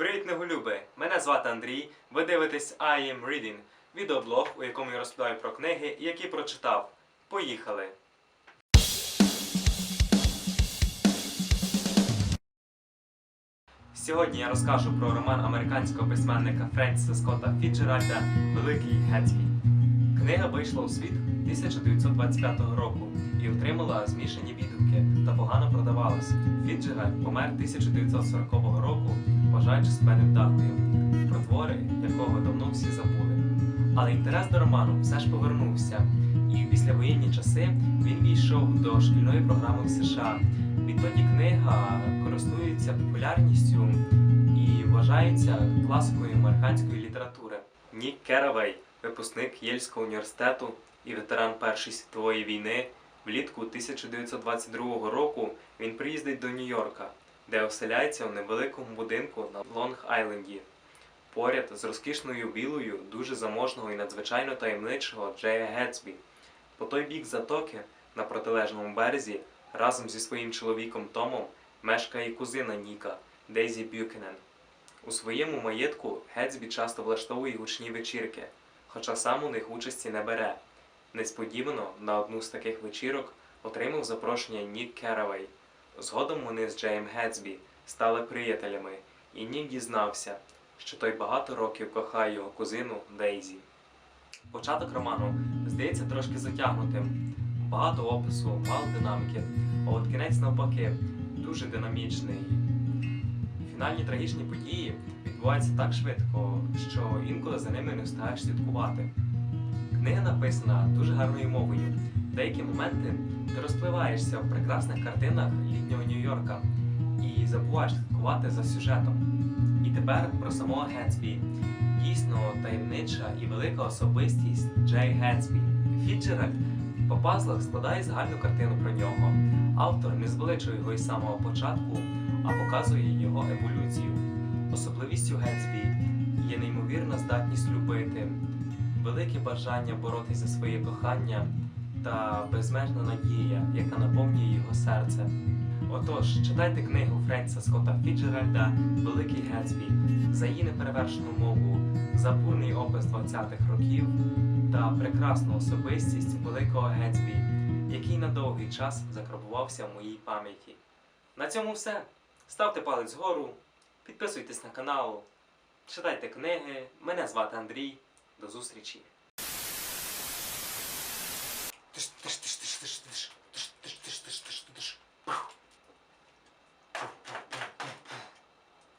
Привіт, неголюби! Мене звати Андрій. Ви дивитесь I am Reading, відеоблог, у якому я розповідаю про книги, які прочитав. Поїхали! Сьогодні я розкажу про роман американського письменника Френсіса Скотта Фіджеральда Великий Гетсбі. Книга вийшла у світ 1925 року і отримала змішані відгуки та погано продавалась. Фіджеральд помер 1940 року, вважаючи себе невдахою, про твори якого давно всі забули. Але інтерес до роману все ж повернувся, і в післявоєнні часи він війшов до шкільної програми в США. Відтоді книга користується популярністю і вважається класикою американської літератури. Нік Керавей, випускник Єльського університету і ветеран Першої світової війни, влітку 1922 року він приїздить до Нью-Йорка, де оселяється у невеликому будинку на Лонг-Айленді. Поряд з розкішною вілою дуже заможного і надзвичайно таємничого Джея Гетсбі. По той бік затоки, на протилежному березі, разом зі своїм чоловіком Томом мешкає кузина Ніка Дейзі Бюкенен. У своєму маєтку Гетсбі часто влаштовує гучні вечірки, хоча сам у них участі не бере. Несподівано на одну з таких вечірок отримав запрошення Нік Керавей. Згодом вони з Джеєм Гетсбі стали приятелями, і Нік дізнався, що той багато років кохає його кузину Дейзі. Початок роману здається трошки затягнутим. Багато опису, мало динаміки, а от кінець навпаки дуже динамічний. Фінальні трагічні події відбуваються так швидко, що інколи за ними не встигаєш слідкувати. Книга написана дуже гарною мовою. Деякі моменти ти розпливаєшся в прекрасних картинах літнього Нью-Йорка і забуваєш слідкувати за сюжетом. І тепер про самого Гетсбі. Дійсно таємнича і велика особистість Джей Гетсбі. Фіджеральд по пазлах складає загальну картину про нього. Автор не звеличує його із самого початку, а показує його еволюцію. Особливістю Гетсбі є неймовірна здатність любити, велике бажання боротися за своє кохання та безмежна надія, яка наповнює його серце. Отож, читайте книгу Френса Скотта Фіджеральда Великий Гетсбі за її неперевершену мову, за бурний опис 20-х років та прекрасну особистість великого Гетсбі, який на довгий час закарбувався в моїй пам'яті. На цьому все. Ставте палець вгору, підписуйтесь на канал, читайте книги. Мене звати Андрій. До зустрічі. Dış dış dış dış dış dış.